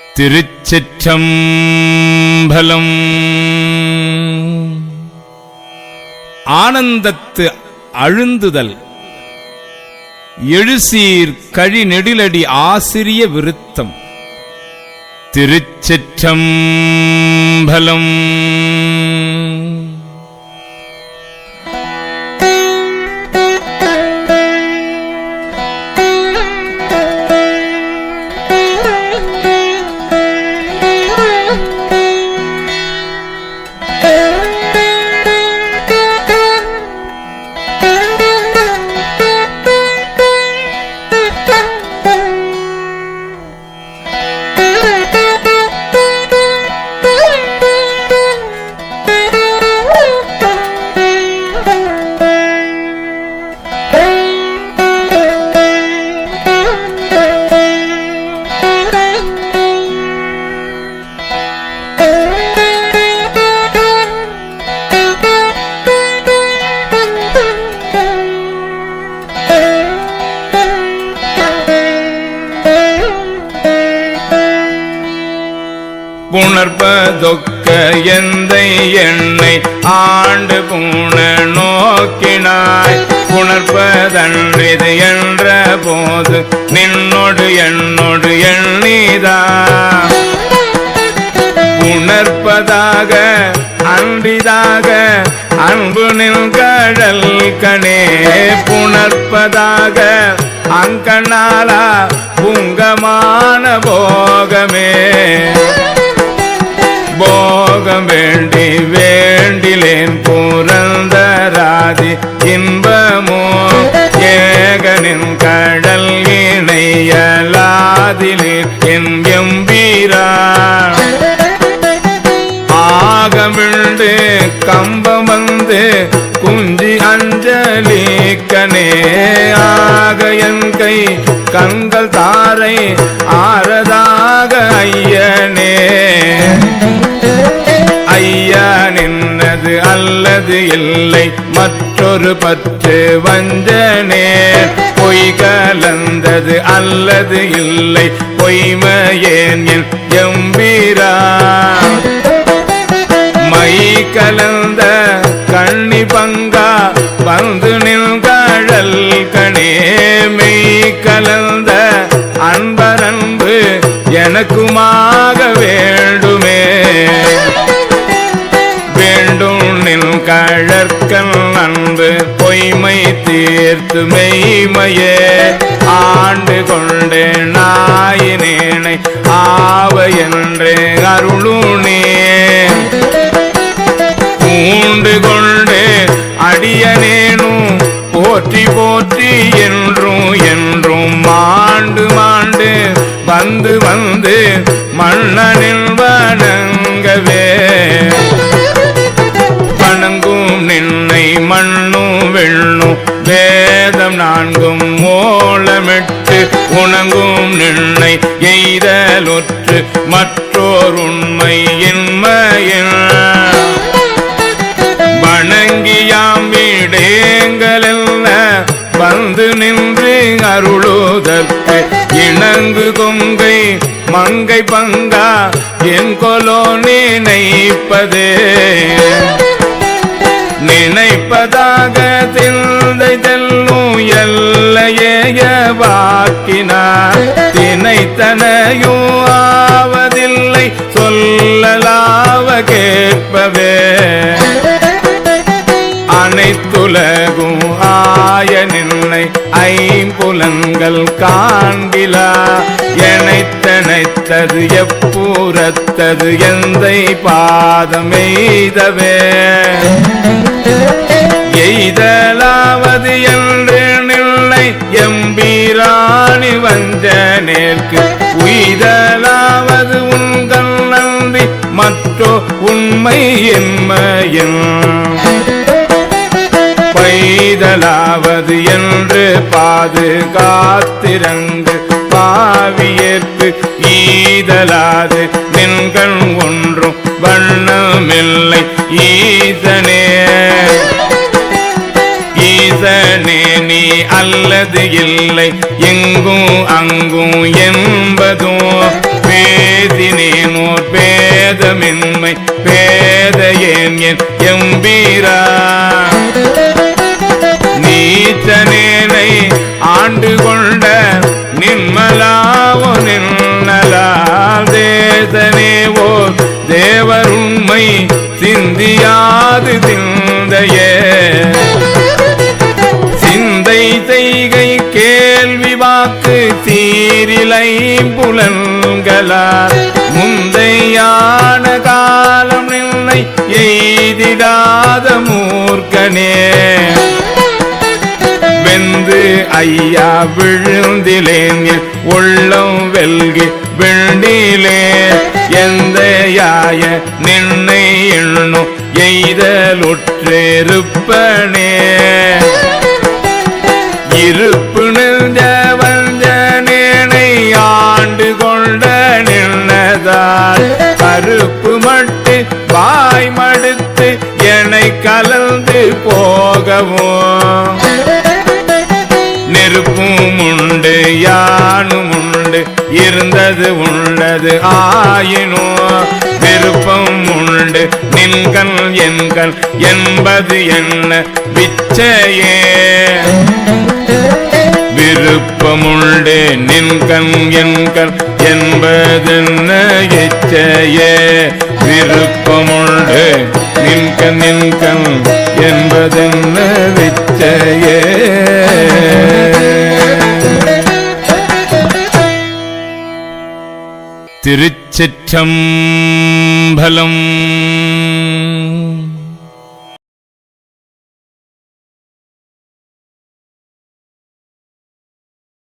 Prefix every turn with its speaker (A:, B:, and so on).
A: திருச்சிற்றம்பலம். ஆனந்தத்து அழுந்துதல். எழுசீர் கழி நெடிலடி ஆசிரிய விருத்தம். திருச்சிற்றம்பலம். புணர்பதொக்க எந்தை எண்ணை ஆண்டு பூண நோக்கினாய். புணர்பதன்றிது என்ற போது நின்னோடு என்னோடு எண்ணிதா. உணர்ப்பதாக அன்றிதாக அன்பு நின்கடல் கணே. புணர்ப்பதாக அங்கனாலா புங்கமான போ வேண்டி வேண்டிலேன் புரந்தராதி இன்பமோ? ஏகனின் கடல் இணையலாதிலேன் என் எம்பீரான் ஆகமிழ்ந்து கம்பம் வந்து குஞ்சி அஞ்சலிக்கனே ஆக என் கை கண்கள் தாரை ஆரதாக ஐயனே. ஐயா நின்னது அல்லது இல்லை மற்றொரு பற்று வஞ்சனே. பொய் கலந்தது அல்லது இல்லை பொய்மையேன் எம்பீரா. மை கலந்த வேண்டும் நின் கழற்கன் அன்பு பொய்மை தீர்த்து மெய்மையே. ஆண்டு கொண்டே நாயினேனை ஆவ என்று அருளுனே பூண்டு கொண்டு அடியனேனும் போற்றி போற்றி என்றும் என்றும் மாண்டு மாண்டு வந்து வந்து மன்னனில் மூலமிட்டு உணங்கும் நின்னை எய்தலொற்று மற்றோர் உண்மை இன்மையின் வணங்கியாம் வீடேங்களெல்ல வந்து நின்று அருளுதற்கு இணங்கு கொங்கை மங்கை பங்கா என் கொலோ நினைப்பதே. நினைப்பதாக தில்லை தெல்லும் எல்லையேய ஆக்கினார் தினைத்தனையும் ஆவதில்லை சொல்லலாவ கேட்பவே. அனைத்துலகும் ஆய நின்னை ஐம்புலங்கள் காண்கிலா எனைத்தனைத்தது எப்பூரத்தது எந்தை பாதமெய்தவே உண்மை என்மையின் பைதலாவது என்று பாதுகாத்திரங்கு பாவியேற்பு ஈதலாது நின்கள் ஒன்றும் வண்ணமில்லை ஈசனே ஈசனே நீ அல்லது இல்லை எங்கும் அங்கும் என்பதும் ஆளுகிறா நீச்ச நேரை ஆண்டு கொண்ட நிம்மலாவோ நின்னலால் தேசனே ஓர் தேவருண்மை சிந்தியாது சிந்தையே. சிந்தை செய்கை கேள்வி வாக்கு சீரிலை புலன்களால் முந்தையான கா நின்னை எய்திடாத மூர்க்கனே. வெந்து ஐயா விழுந்திலேன் உள்ளம் வெல்கி வெண்டிலே எந்த யாய நின்னை எண்ணும் எய்தலுற்றிருப்பனே. இருப்பு நின்ற மட்டு வாய் மடுத்து என்னை கலந்து போகவும். நெருப்பும் உண்டு யானும் உண்டு இருந்தது உள்ளது ஆயினோ விருப்பம் உண்டு நின்கள் என்கண் என்பது என்ன? விச்சையே விருப்பமுண்டே நின்கண் என்கண் என்பதென்ன எச்சையே? விருப்பமுண்டே நின்கண் நின்கண் என்பதென்ன விச்சையே திருச்சிற்றம்பலம்